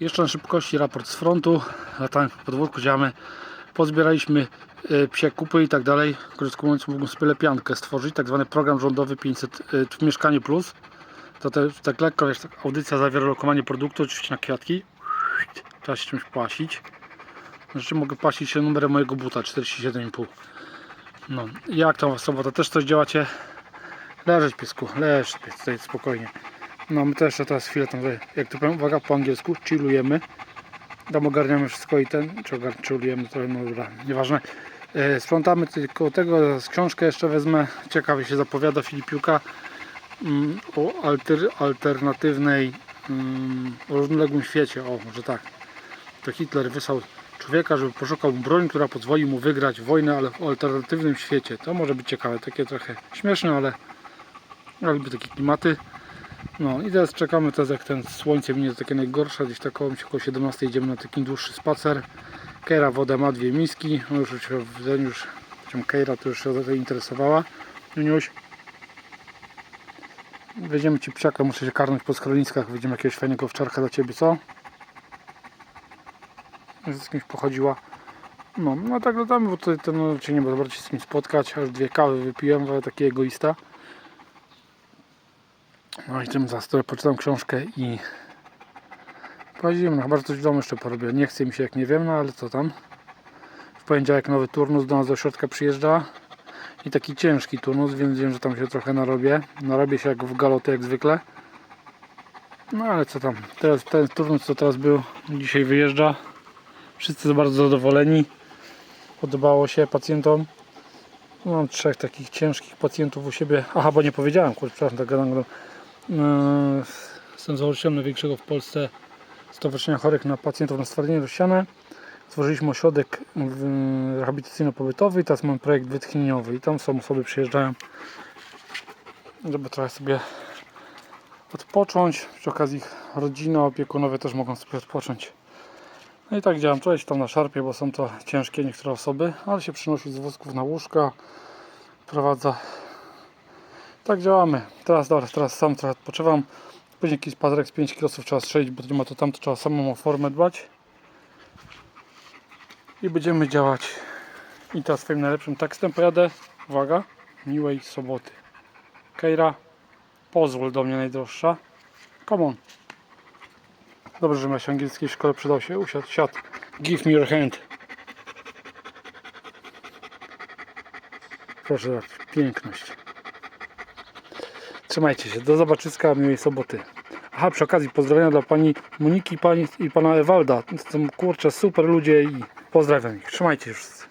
Jeszcze na szybkości raport z frontu. Latałem po podwórku, działamy. Pozbieraliśmy e, psie kupy i tak dalej. Krótko mówiąc, mogą sobie lepiankę stworzyć. Tak zwany program rządowy 500 e, w Mieszkanie Plus. To te, tak lekko, wiesz, tak, audycja zawiera lokowanie produktu, oczywiście na kwiatki. Trzeba się czymś płasić. Znaczy mogę płacić się numerem mojego buta 47,5. No, jak tam sobota też coś działacie? Leżeć piesku, leż pies, tutaj spokojnie. No my też teraz chwilę tam, jak to powiem, uwaga po angielsku, chillujemy. Tam ogarniamy wszystko i ten, czy chillujemy, to no dobra, nieważne. E, sprzątamy tylko tego, z książkę jeszcze wezmę, ciekawie się zapowiada Filipiuka mm, o alter, alternatywnej, mm, o równoległym świecie, o może tak. To Hitler wysłał człowieka, żeby poszukał broń, która pozwoli mu wygrać wojnę, ale w alternatywnym świecie. To może być ciekawe, takie trochę śmieszne, ale ja lubię takie klimaty. No i teraz czekamy teraz jak ten słońce minie takie najgorsze, gdzieś tak około około 17 idziemy na taki dłuższy spacer. Kejra wodę ma dwie miski, no już dzień już, Kejra to już się zainteresowała. Juniuś. Weźmiemy Ci psiaka, muszę się karnąć po schroniskach, wyjdziemy jakiegoś fajnego owczarka dla Ciebie, co? Z kimś pochodziła. No, no tak latamy, bo tutaj ten no, cię nie ma zobaczyć z kim spotkać, aż dwie kawy wypiłem, ale taki egoista. No i tym za stole poczytam książkę i pojedziemy. No chyba, że coś w domu jeszcze porobię. Nie chce mi się jak nie wiem, no ale co tam. W poniedziałek nowy turnus do nas do środka przyjeżdża. I taki ciężki turnus, więc wiem, że tam się trochę narobię. Narobię się jak w galoty jak zwykle. No ale co tam. Teraz ten turnus co teraz był, dzisiaj wyjeżdża. Wszyscy bardzo zadowoleni. Podobało się pacjentom. Mam trzech takich ciężkich pacjentów u siebie. Aha, bo nie powiedziałem, kurczę, przepraszam, tak gadam. gadam. Eee, Jestem założycielem największego w Polsce Stowarzyszenia Chorych na Pacjentów na stwardnienie rozsiane. Stworzyliśmy ośrodek w- rehabilitacyjno-pobytowy i teraz mamy projekt wytchnieniowy i tam są osoby przyjeżdżają, żeby trochę sobie odpocząć. Przy okazji ich rodzina, opiekunowie też mogą sobie odpocząć. No i tak działam. Czuję się tam na szarpie, bo są to ciężkie niektóre osoby, ale się przynosi z wózków na łóżka, prowadza. Tak działamy. Teraz dobra, teraz sam trochę odpoczywam. Później jakiś spacerek z 5 kg trzeba strzelić, bo to nie ma to tam, to trzeba samą o formę dbać. I będziemy działać. I teraz swoim najlepszym tekstem pojadę, uwaga, miłej soboty. Kejra, pozwól do mnie najdroższa. Come on. Dobrze, że miałeś angielskiej w szkole, przydał się. Usiadł, siadł. Give me your hand. Proszę piękność. Trzymajcie się, do zobaczyska, miłej soboty. Aha, przy okazji pozdrowienia dla pani Moniki pani, i pana Ewalda. To są kurczę super ludzie i pozdrawiam ich. Trzymajcie się wszyscy.